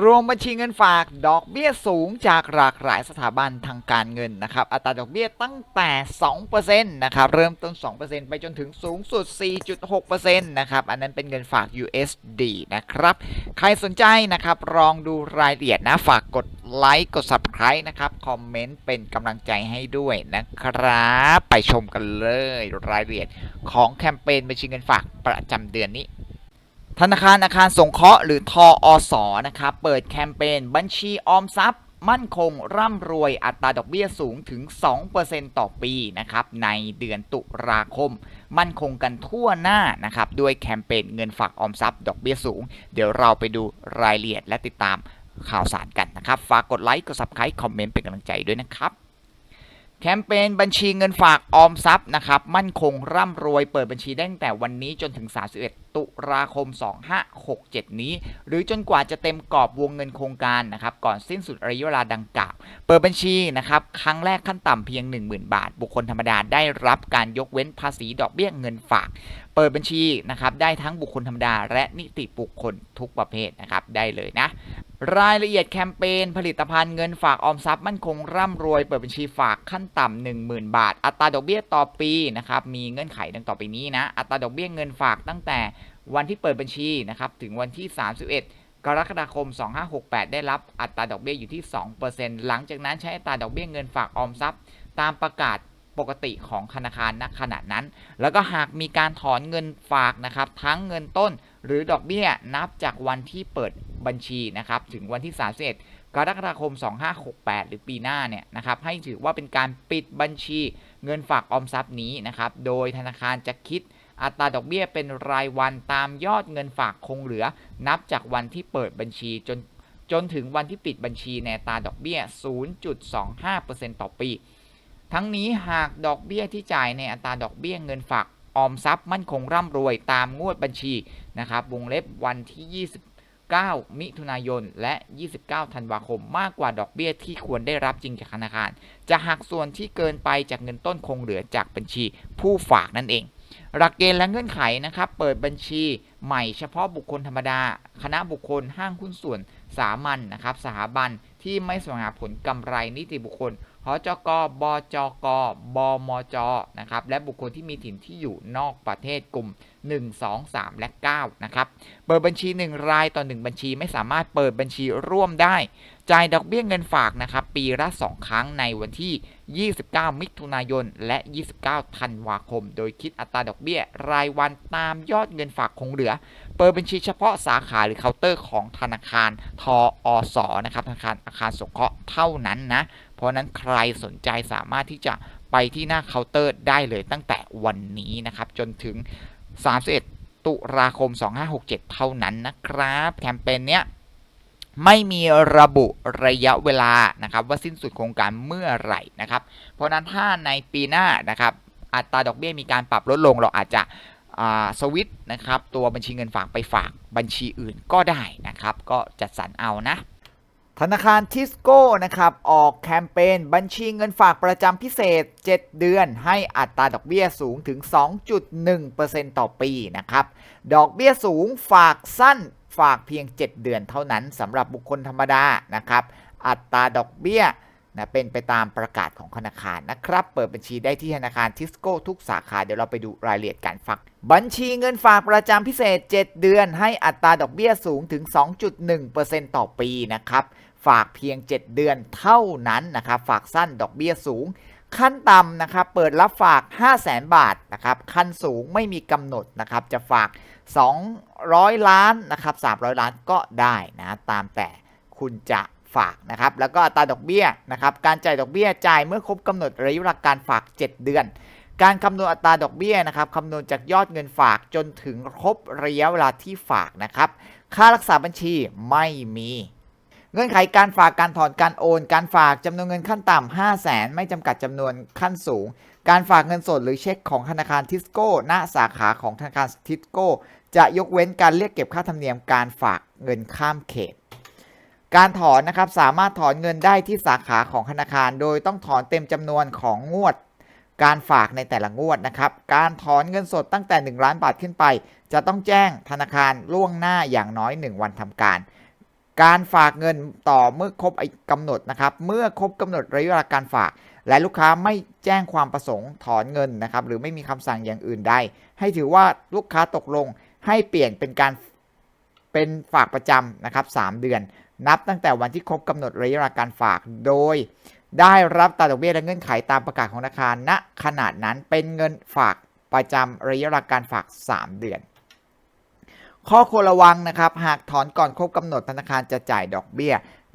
รวมบัญชีเงินฝากดอกเบี้ยสูงจากหลากหลายสถาบันทางการเงินนะครับ อัตราดอกเบี้ยตั้งแต่ 2%นะครับ เริ่มต้น 2%ไปจนถึงสูงสุด 4.6%นะครับ อันนั้นเป็นเงินฝาก USD นะครับ ใครสนใจนะครับ ลองดูรายละเอียดนะ ฝากกดไลค์ กด Subscribe นะครับ คอมเมนต์เป็นกำลังใจให้ด้วยนะครับ ไปชมกันเลยรายละเอียดของแคมเปญบัญชีเงินฝากประจำเดือนนี้ ธนาคารอาคารสงเคราะห์หรือทออสอนะครับเปิดแคมเปญบัญชีออมทรัพย์ มั่นคงร่ำรวยอัตราดอกเบี้ยสูงถึง 2%ต่อปีนะครับในเดือนตุลาคม มั่นคงกันทั่วหน้านะครับด้วยแคมเปญเงินฝากออมทรัพย์ ดอกเบี้ยสูง เดี๋ยวเราไปดูรายละเอียดและติดตามข่าวสารกันนะครับ ฝากกดไลค์กด subscribe คอมเมนต์เป็นกำลังใจด้วยนะครับ แคมเปญบัญชีเงินฝากออมทรัพย์นะครับ มั่นคงร่ำรวยเปิดบัญชีได้ตั้งแต่วันนี้จนถึง 31 ตุลาคม 2567 นี้ หรือจนกว่าจะเต็มกรอบวงเงินโครงการนะครับก่อนสิ้นสุดระยะเวลาดังกล่าว เปิดบัญชีนะครับครั้งแรกขั้นต่ำเพียง 10,000 บาท บุคคลธรรมดาได้รับการยกเว้นภาษีดอกเบี้ยเงินฝาก เปิดบัญชีนะครับได้ทั้งบุคคลธรรมดา และนิติบุคคลทุกประเภทนะครับได้เลยนะ รายละเอียดแคมเปญผลิตภัณฑ์เงินฝากออมทรัพย์มั่นคงร่ำรวยเปิดบัญชีฝากขั้นต่ำ10,000 บาท อัตราดอกเบี้ยต่อปีนะครับมีเงื่อนไขดังต่อไปนี้นะ อัตราดอกเบี้ยเงินฝากตั้งแต่วันที่เปิดบัญชีนะครับถึงวันที่ 31 กรกฎาคม 2568 ได้รับอัตราดอกเบี้ยอยู่ที่ 2%หลังจากนั้นใช้อัตราดอกเบี้ยเงินฝากออมทรัพย์ ตามประกาศปกติของธนาคารณขณะนั้น แล้วก็หากมีการถอนเงินฝากนะครับทั้งเงินต้นหรือดอกเบี้ยนับจากวันที่เปิด บัญชีนะครับถึงวันที่ 31 กรกฎาคม 2568 หรือปีหน้าเนี่ยนะครับให้ถือว่าเป็นการปิดบัญชีเงินฝากออมทรัพย์นี้นะครับโดยธนาคารจะคิดอัตราดอกเบี้ยเป็นรายวันตามยอดเงินฝากคงเหลือ นับจากวันที่เปิดบัญชีจนจนถึงวันที่ปิดบัญชีในอัตราดอกเบี้ย 0.25%ต่อปี ทั้งนี้หากดอกเบี้ยที่จ่ายในอัตราดอกเบี้ยเงินฝากออมทรัพย์มั่นคงร่ำรวยตามงวดบัญชีนะครับ วงเล็บวันที่ 29มิถุนายน และ 29 ธันวาคม มากกว่าดอกเบี้ยที่ควรได้รับจริงจากธนาคาร จะหักส่วนที่เกินไปจากเงินต้นคงเหลือจากบัญชีผู้ฝากนั่นเอง หลักเกณฑ์และเงื่อนไขนะครับ เปิดบัญชีใหม่เฉพาะบุคคลธรรมดา คณะบุคคลห้างหุ้นส่วนสามัญนนะครับ สถาบันที่ไม่สวงหาผลกำไรนิติบุคคล หจก บจก บมจ นะครับ และบุคคลที่มีถิ่นที่อยู่นอกประเทศกลุ่ม 1 2 3 และ 9 นะครับ เปิดบัญชี 1 รายต่อ 1 บัญชีไม่สามารถเปิดบัญชีร่วมได้ จ่ายดอกเบี้ยเงินฝากนะครับ ปีละ 2 ครั้งในวันที่ 29 มิถุนายน และ 29 ธันวาคม โดยคิดอัตราดอกเบี้ยรายวันตามยอดเงินฝากคงเหลือ เปิดบัญชีเฉพาะสาขาหรือเคาน์เตอร์ของธนาคารทออสนะครับ ธนาคารอาคารสงเคราะห์เท่านั้นนะ ราะนั้นใครสนใจสามารถที่จะไปที่หน้าเคาน์เตอร์ได้เลยตั้งแต่วันนี้นะครับ จนถึง 31 ตุลาคม 2567 เท่านั้นนะครับ แคมเปญเนี้ยไม่มีระบุระยะเวลานะครับว่าสิ้นสุดโครงการเมื่อไหร่นะครับ เพราะนั้นถ้าในปีหน้านะครับอัตราดอกเบี้ยมีการปรับลดลงเราอาจจะสวิตช์นะครับตัวบัญชีเงินฝากไปฝากบัญชีอื่นก็ได้นะครับ ก็จัดสรรเอานะ ธนาคารทิสโก้นะครับออกแคมเปญบัญชีเงินฝากประจำพิเศษ 7 เดือน ให้อัตราดอกเบี้ยสูงถึง 2.1%ต่อปีนะครับดอกเบี้ยสูงฝากสั้นฝากเพียง 7 เดือนเท่านั้นสำหรับบุคคลธรรมดานะครับอัตราดอกเบี้ยนะเป็นไปตามประกาศของธนาคารนะครับ เปิดบัญชีได้ที่ธนาคารทิสโก้ทุกสาขา เดี๋ยวเราไปดูรายละเอียดการฝาก บัญชีเงินฝากประจำพิเศษ 7 เดือน ให้อัตราดอกเบี้ยสูงถึง 2.1%ต่อปีนะครับ ฝากเพียง 7 เดือนเท่านั้นนะครับ ฝากสั้นดอกเบี้ยสูง ขั้นต่ำนะครับ เปิดรับฝาก 5 0 0แสนบาทนะครับ ขั้นสูงไม่มีกำหนดนะครับ จะฝาก 200 ล้านนะครับ300 ล้านก็ได้นะตามแต่คุณจะฝากนะครับ แล้วก็อัตราดอกเบี้ยนะครับ การจ่ายดอกเบี้ยจ่ายเมื่อครบกำหนดระยะเวลาการฝาก 7 เดือน การคำนวณอัตราดอกเบี้ยนะครับคำนวณจากยอดเงินฝากจนถึงครบระยะเวลาที่ฝากนะครับ ค่ารักษาบัญชีไม่มี เงื่อนไขการฝากการถอนการโอน การฝากจำนวนเงินขั้นต่ำ 5 0 0แสนไม่จำกัดจำนวนขั้นสูง การฝากเงินสดหรือเช็คของธนาคารทิสโก้ณสาขาของธนาคารทิสโก้ จะยกเว้นการเรียกเก็บค่าธรรมเนียมการฝากเงินข้ามเขต การถอนนะครับสามารถถอนเงินได้ที่สาขาของธนาคาร โดยต้องถอนเต็มจำนวนของงวด การฝากในแต่ละงวดนะครับ การถอนเงินสดตั้งแต่ 1 ล้านบาทขึ้นไป จะต้องแจ้งธนาคารล่วงหน้าอย่างน้อย 1 วันทำการ การฝากเงินต่อเมื่อครบกำหนดนะครับ เมื่อครบกำหนดระยะเวลาการฝาก และลูกค้าไม่แจ้งความประสงค์ถอนเงินนะครับ หรือไม่มีคำสั่งอย่างอื่นใด ให้ถือว่าลูกค้าตกลงให้เปลี่ยนเป็นการเป็นฝากประจำนะครับ 3 เดือน นับตั้งแต่วันที่ครบกำหนดระยะเวลาการฝาก โดย ได้รับตราดอกเบี้ยและเงื่อนไขตามประกาศของธนาคารณขนาดนั้นเป็นเงินฝากประจำระยะเวลาการฝาก 3 เดือน ข้อควรระวังนะครับ หากถอนก่อนครบกำหนดธนาคารจะจ่ายดอกเบี้ย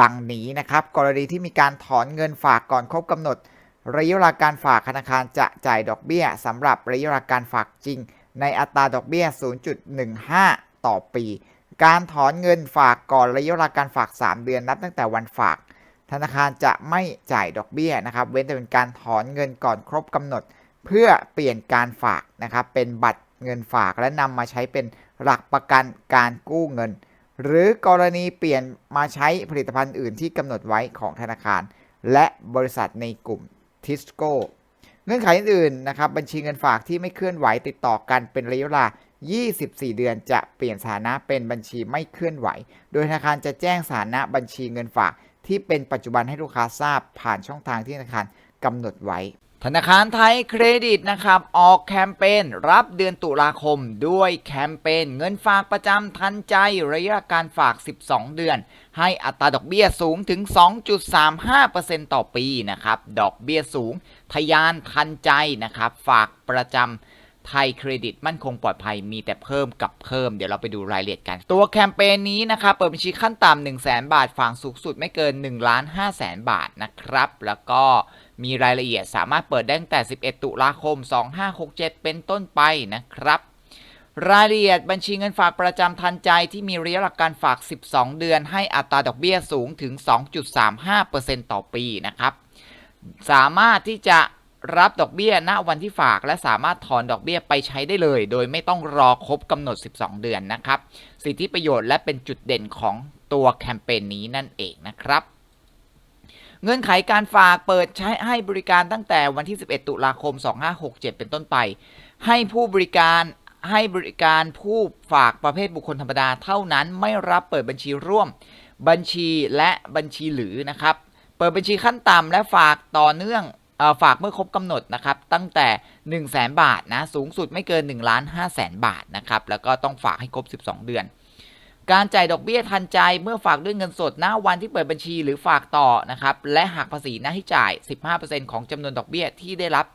ดังนี้นะครับ กรณีที่มีการถอนเงินฝากก่อนครบกำหนด ระยะเวลาการฝากธนาคารจะจ่ายดอกเบี้ยสำหรับระยะเวลาการฝากจริง ในอัตราดอกเบี้ย 0.15 ต่อปี การถอนเงินฝากก่อนระยะเวลาการฝาก 3 เดือนนับตั้งแต่วันฝาก ธนาคารจะไม่จ่ายดอกเบี้ยนะครับ เว้นแต่เป็นการถอนเงินก่อนครบกำหนด เพื่อเปลี่ยนการฝากนะครับเป็นบัตรเงินฝากและนำมาใช้เป็น หลักประกันการกู้เงิน หรือกรณีเปลี่ยนมาใช้ผลิตภัณฑ์อื่นที่กำหนดไว้ของธนาคาร และบริษัทในกลุ่มทิสโก้เงื่อนไขอื่นๆนะครับบัญชีเงินฝากที่ไม่เคลื่อนไหวติดต่อกันเป็นระยะเวลา 24 เดือนจะเปลี่ยนสถานะเป็นบัญชีไม่เคลื่อนไหว โดยธนาคารจะแจ้งสถานะบัญชีเงินฝากที่เป็นปัจจุบันให้ลูกค้าทราบผ่านช่องทางที่ธนาคารกำหนดไว้ ธนาคารไทยเครดิตนะครับ ออกแคมเปญรับเดือนตุลาคมด้วยแคมเปญเงินฝากประจำทันใจระยะการฝาก 12 เดือน ให้อัตราดอกเบี้ยสูงถึง 2.35%ต่อปีนะครับ ดอกเบี้ยสูงทะยานทันใจนะครับ ฝากประจำไทยเครดิตมั่นคงปลอดภัยมีแต่เพิ่มกับเพิ่ม เดี๋ยวเราไปดูรายละเอียดกัน ตัวแคมเปญนี้นะครับ เปิดบัญชีขั้นต่ำ1 0 0 0 0แบาท ฝากสูงสุดไม่เกิน1ล้าน5แสนบาทนะครับ แล้วก็ มีรายละเอียดสามารถเปิดได้ตั้งแต่ 11 ตุลาคม 2567 เป็นต้นไปนะครับ รายละเอียดบัญชีเงินฝากประจำทันใจที่มีระยะหลักการฝาก 12 เดือน ให้อัตราดอกเบี้ยสูงถึง 2.35%ต่อปีนะครับ สามารถที่จะรับดอกเบี้ยณวันที่ฝากและสามารถถอนดอกเบี้ยไปใช้ได้เลย โดยไม่ต้องรอครบกำหนด 12 เดือนนะครับ สิทธิประโยชน์และเป็นจุดเด่นของตัวแคมเปญนี้นั่นเองนะครับ เงื่อนไขการฝากเปิดใช้ให้บริการตั้งแต่วันที่ 11 ตุลาคม 2567 เป็นต้นไป ให้ผู้บริการให้บริการผู้ฝากประเภทบุคคลธรรมดาเท่านั้นไม่รับเปิดบัญชีร่วม บัญชีและบัญชีหรือนะครับ เปิดบัญชีขั้นต่ำและฝากต่อเนื่องอฝากเมื่อครบกำหนดนะครับ ตั้งแต่ 1 0 0 0 0แบาทนะ สูงสุดไม่เกิน1ล้าน5แสนบาทนะครับ แล้วก็ต้องฝากให้ครบ 12 เดือน การจ่ายดอกเบี้ยทันใจเมื่อฝากด้วยเงินสดณวันที่เปิดบัญชีหรือฝากต่อนะครับและหักภาษีหน้าที่จ่าย 15%ของจำนวนดอกเบี้ยที่ได้รับ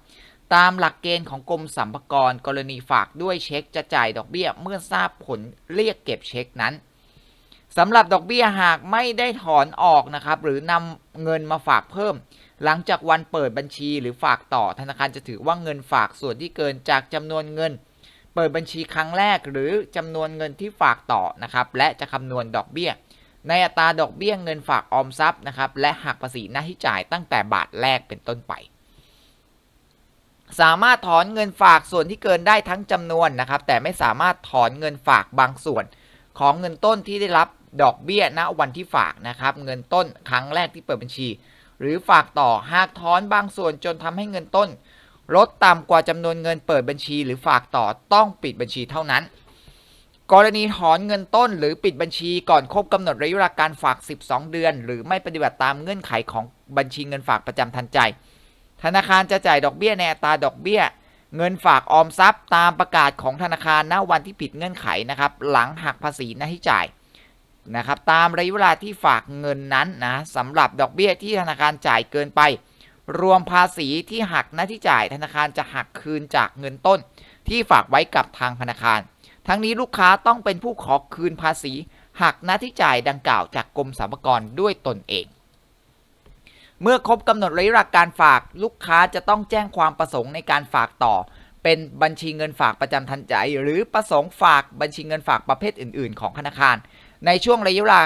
ตามหลักเกณฑ์ของกรมสรรพากรกรณีฝากด้วยเช็คจะจ่ายดอกเบี้ยเมื่อทราบผลเรียกเก็บเช็คนั้นสำหรับดอกเบี้ยหากไม่ได้ถอนออกนะครับหรือนำเงินมาฝากเพิ่ม หลังจากวันเปิดบัญชีหรือฝากต่อธนาคารจะถือว่าเงินฝากส่วนที่เกินจากจำนวนเงิน เปิดบัญชีครั้งแรกหรือจำนวนเงินที่ฝากต่อนะครับและจะคำนวณดอกเบี้ย ในอัตราดอกเบี้ยเงินฝากออมทรัพย์นะครับและหักภาษีหน้าที่จ่ายตั้งแต่บาทแรกเป็นต้นไป สามารถถอนเงินฝากส่วนที่เกินได้ทั้งจำนวนนะครับแต่ไม่สามารถถอนเงินฝากบางส่วน ของเงินต้นที่ได้รับดอกเบี้ยณวันที่ฝากนะครับเงินต้นครั้งแรกที่เปิดบัญชี หรือฝากต่อหากถอนบางส่วนจนทำให้เงินต้น ลดต่ำกว่าจำนวนเงินเปิดบัญชีหรือฝากต่อต้องปิดบัญชีเท่านั้น กรณีถอนเงินต้นหรือปิดบัญชีก่อนครบกำหนดระยะเวลาการฝาก 12 เดือน หรือไม่ปฏิบัติตามเงื่อนไขของบัญชีเงินฝากประจำทันใจ ธนาคารจะจ่ายดอกเบี้ยในอัตราดอกเบี้ย เงินฝากออมทรัพย์ ตามประกาศของธนาคารณวันที่ผิดเงื่อนไขนะครับ หลังหักภาษีหน้าที่จ่ายนะครับตามระยะเวลาที่ฝากเงินนั้นนะสำหรับดอกเบี้ยที่ธนาคารจ่ายเกินไป รวมภาษีที่หักหน้าที่จ่ายธนาคารจะหักคืนจากเงินต้น ที่ฝากไว้กับทางธนาคาร ทั้งนี้ลูกค้าต้องเป็นผู้ขอคืนภาษี หักหน้าที่จ่ายดังกล่าวจากกรมสรรพากรด้วยตนเอง เมื่อครบกำหนดระยะเวลาการฝากลูกค้าจะต้องแจ้งความประสงค์ในการฝากต่อ เป็นบัญชีเงินฝากประจำทันใจ หรือประสงค์ฝากบัญชีเงินฝากประเภทอื่น ๆ ของธนาคาร ในช่วงระยะเวลา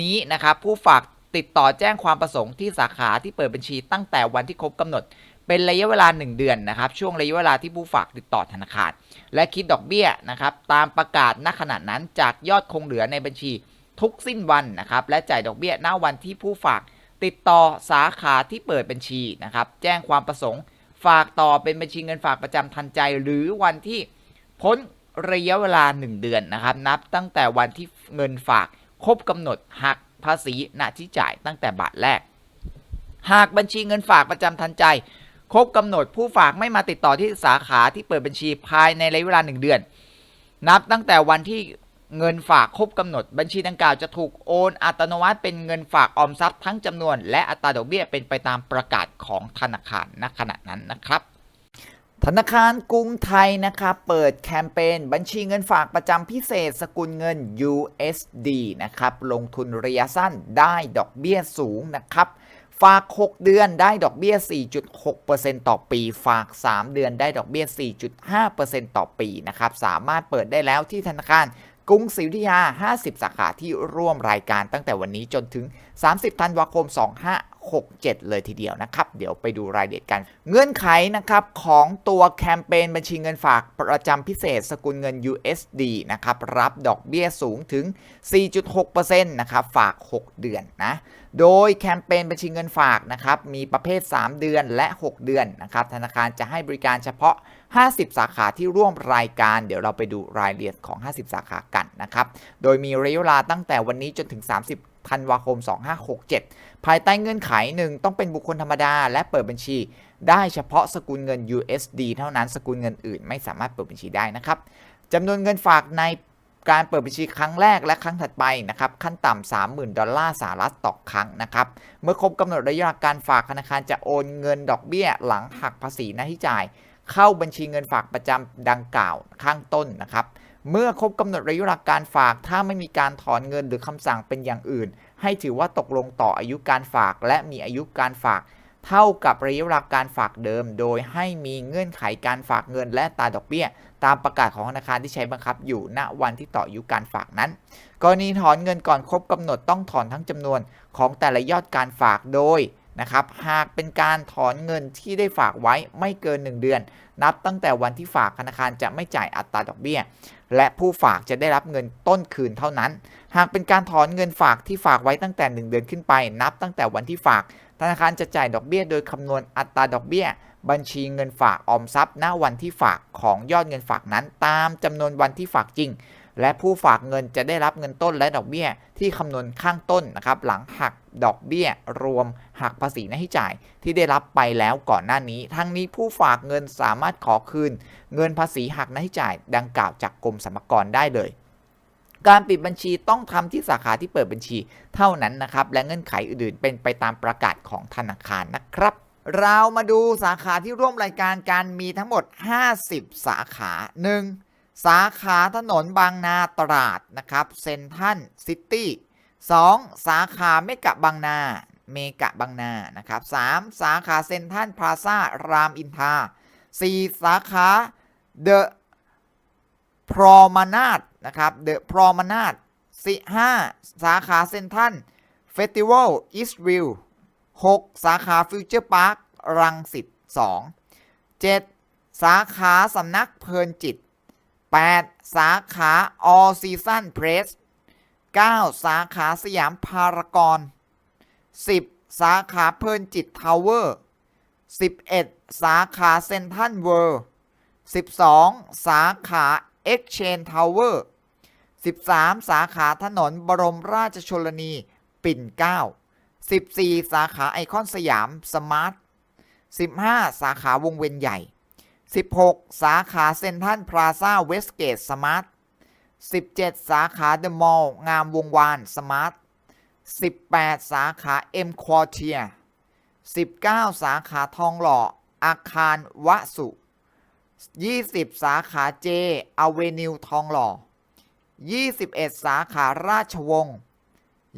นี้นะครับผู้ฝาก ติดต่อแจ้งความประสงค์ที่สาขาที่เปิดบัญชีตั้งแต่วันที่ครบกำหนด เป็นระยะเวลา 1 เดือนนะครับ ช่วงระยะเวลาที่ผู้ฝากติดต่อธนาคาร และคิดดอกเบี้ยนะครับ ตามประกาศณขณะนั้นจากยอดคงเหลือในบัญชีทุกสิ้นวันนะครับ และจ่ายดอกเบี้ยณวันที่ผู้ฝากติดต่อสาขาที่เปิดบัญชีนะครับ แจ้งความประสงค์ ฝากต่อเป็นบัญชีเงินฝากประจำทันใจ หรือวันที่พ้นระยะเวลา 1 เดือนนะครับ นับตั้งแต่วันที่เงินฝากครบกำหนดหัก ภาษีณที่จ่ายตั้งแต่บาทแรก หากบัญชีเงินฝากประจำทันใจ ครบกำหนดผู้ฝากไม่มาติดต่อที่สาขาที่เปิดบัญชีภายในระยะเวลา 1 เดือน นับตั้งแต่วันที่เงินฝากครบกำหนด บัญชีดังกล่าวจะถูกโอนอัตโนมัติเป็นเงินฝากออมทรัพย์ทั้งจำนวน และอัตราดอกเบี้ยเป็นไปตามประกาศของธนาคารณขณะนั้นนะครับ ธนาคารกรุงไทยนะครับ เปิดแคมเปญบัญชีเงินฝากประจำพิเศษสกุลเงิน USD นะครับ ลงทุนระยะสั้นได้ดอกเบี้ยสูงนะครับ ฝาก 6 เดือนได้ดอกเบี้ย 4.6%ต่อปี ฝาก 3 เดือนได้ดอกเบี้ย 4.5%ต่อปีนะครับ สามารถเปิดได้แล้วที่ธนาคารกรุงศรีอยุธยา 50 สาขาที่ร่วมรายการตั้งแต่วันนี้จนถึง 30 ธันวาคม 67 เลยทีเดียวนะครับ เดี๋ยวไปดูรายละเอียดกัน เงื่อนไขนะครับของตัวแคมเปญบัญชีเงินฝากประจำพิเศษสกุลเงิน USD นะครับรับดอกเบี้ยสูงถึง 4.6%นะครับฝาก 6 เดือนนะโดยแคมเปญบัญชีเงินฝากนะครับมีประเภท 3 เดือนและ 6 เดือนนะครับธนาคารจะให้บริการเฉพาะ 50 สาขาที่ร่วมรายการ เดี๋ยวเราไปดูรายละเอียดของ 50 สาขากันนะครับ โดยมีระยะเวลาตั้งแต่วันนี้จนถึง 30ธันวาคม 2567 ภายใต้เงื่อนไขหนึ่งต้องเป็นบุคคลธรรมดา และเปิดบัญชี ได้เฉพาะสกุลเงิน USD เท่านั้นสกุลเงินอื่น ไม่สามารถเปิดบัญชีได้นะครับจำนวนเงินฝากในการเปิดบัญชีครั้งแรกและครั้งถัดไปนะครับขั้นต่ำ30,000 ดอลลาร์สหรัฐต่อครั้งนะครับเมื่อครบกำหนดระยะการฝากธนาคารจะโอนเงินดอกเบี้ยหลังหักภาษีหน้าที่จ่าย เข้าบัญชีเงินฝากประจำดังกล่าวข้างต้นนะครับเมื่อครบกำหนดระยะการฝากถ้าไม่มีการถอนเงินหรือคำสั่งเป็นอย่างอื่น ให้ถือว่าตกลงต่ออายุการฝาก และมีอายุการฝาก เท่ากับระยะเวลาการฝากเดิม โดยให้มีเงื่อนไขการฝากเงินและตาดอกเบี้ย ตามประกาศของธนาคารที่ใช้บังคับอยู่ณวันที่ต่ออายุการฝากนั้น กรณีถอนเงินก่อนครบกำหนดต้องถอนทั้งจำนวนของแต่ละยอดการฝากโดยนะครับหากเป็นการถอนเงินที่ได้ฝากไว้ไม่เกิน 1 เดือน นับตั้งแต่วันที่ฝากธนาคารจะไม่จ่ายอัตราดอกเบี้ย และผู้ฝากจะได้รับเงินต้นคืนเท่านั้น หากเป็นการถอนเงินฝากที่ฝากไว้ตั้งแต่ 1 เดือนขึ้นไป นับตั้งแต่วันที่ฝาก ธนาคารจะจ่ายดอกเบี้ยโดยคำนวณอัตราดอกเบี้ย บัญชีเงินฝากออมทรัพย์ ณวันที่ฝากของยอดเงินฝากนั้น ตามจำนวนวันที่ฝากจริง และผู้ฝากเงินจะได้รับเงินต้นและดอกเบี้ยที่คำนวณข้างต้นนะครับหลังหักดอกเบี้ย รวมหักภาษีหน้าที่จ่ายที่ได้รับไปแล้วก่อนหน้านี้ ทั้งนี้ผู้ฝากเงินสามารถขอคืน เงินภาษีหักหน้าที่จ่ายดังกล่าวจากกรมสรรพากรได้เลย การปิดบัญชีต้องทำที่สาขาที่เปิดบัญชีเท่านั้นนะครับ และเงื่อนไขอื่นๆ เป็นไปตามประกาศของธนาคารนะครับ เรามาดูสาขาที่ร่วมรายการการมีทั้งหมด 50 สาขา 1. สาขาถนนบางนาตราดนะครับเซนทันซิตี้ 2. สาขาเมกะบางนาเมกะบางนานะครับ 3. สาขาเซนทันพลาซ่ารามอินทรา 4. สาขาเดอะพรอมานาด นะครับเดอะพรอมานาดสี่ห้าสาขาเซนทันเฟสติวัลอีสต์วิว 6. สาขาฟิวเจอร์พาร์ครังสิต2 7. สาขาสำนักเพลินจิต 8. สาขา All Season Press 9. สาขาสยามพารากอน 10. สาขาเพลินจิตทาวเวอร์ 11. สาขาเซนทันเวิลด์ 12. สาขา Exchange Tower 13 สาขาถนนบรมราชชนนี ปิ่นเกล้า14 สาขาไอคอนสยามสมาร์ท 15 สาขาวงเวียนใหญ่ 16 สาขาเซ็นทรัลพลาซ่าเวสเกตสมาร์ท 17 สาขาเดอะมอลล์งามวงวานสมาร์ท 18 สาขาเอ็มควอเทีย19 สาขาทองหล่อ อาคารวสุ 20 สาขาเจอเวนิวทองหล่อ 21 สาขาราชวงศ์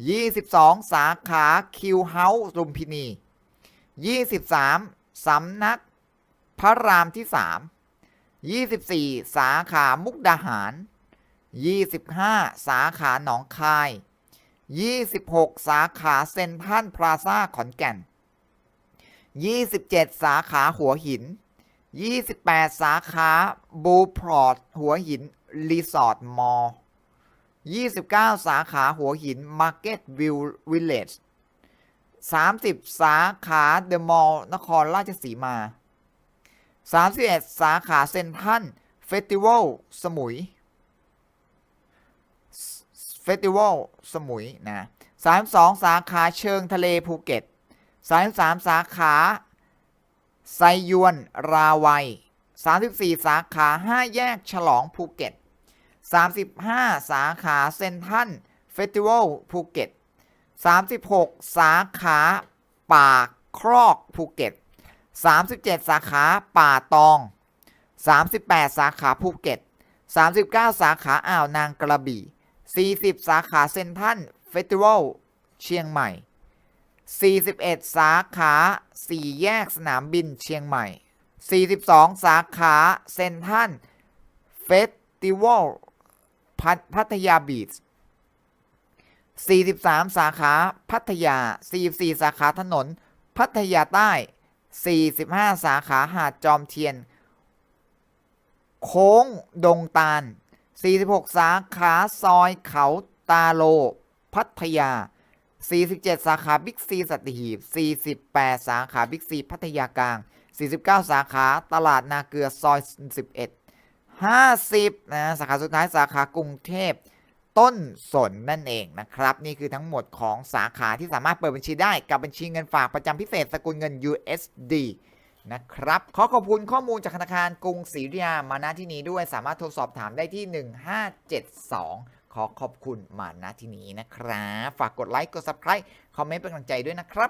22 สาขาคิวเฮาส์ลุมพินี 23 สำนักพระรามที่ 3 24 สาขามุกดาหาร 25 สาขาหนองคาย 26 สาขาเซ็นทรัลพลาซ่าขอนแก่น 27 สาขาหัวหิน 28 สาขาบูพอรอตหัวหิน รีสอร์ทมอลล์ 29 สาขาหัวหิน Market View Village 30 สาขาเดอะมอลล์นครราชสีมา 31 สาขาเซนทัลเฟสติวัลสมุยเฟสติวัลสมุยนะ32 สาขาเชิงทะเลภูเก็ต33 สาขาไซยวนราวัย 34 สาขา 5 แยกฉลองภูเก็ต 35 สาขาเซนทรัลเฟสติวัลภูเก็ต 36 สาขาป่าครอกภูเก็ต 37 สาขาป่าตอง 38 สาขาภูเก็ต 39 สาขาอ่าวนางกระบี่ 40 สาขาเซนทรัลเฟสติวัลเชียงใหม่ 41 สาขาสี่แยกสนามบินเชียงใหม่ 42 สาขาเซนทรัลเฟสติวัล พัทยาบีช43 สาขาพัทยา 44 สาขาถนน พัทยาใต้ 45 สาขาหาดจอมเทียน โค้งดงตาล 46 สาขาซอยเขาตาโล พัทยา 47 สาขาบิ๊กซีสัตหีบ 48 สาขาบิ๊กซีพัทยากลาง 49 สาขาตลาดนาเกลือซอย 11 50นะสาขาสุดท้ายสาขากรุงเทพ ต้นสนนั่นเองนะครับ นี่คือทั้งหมดของสาขาที่สามารถเปิดบัญชีได้กับบัญชีเงินฝากประจำพิเศษสกุลเงิน USD นะครับ ขอขอบคุณข้อมูลจากธนาคารกรุงศรีอยุธยามาณที่นี้ด้วยสามารถโทรสอบถามได้ที่ 1572 ขอขอบคุณมาณที่นี้นะครับ ฝากกดไลค์กด Subscribe คอมเมนต์เป็นกำลังใจด้วยนะครับ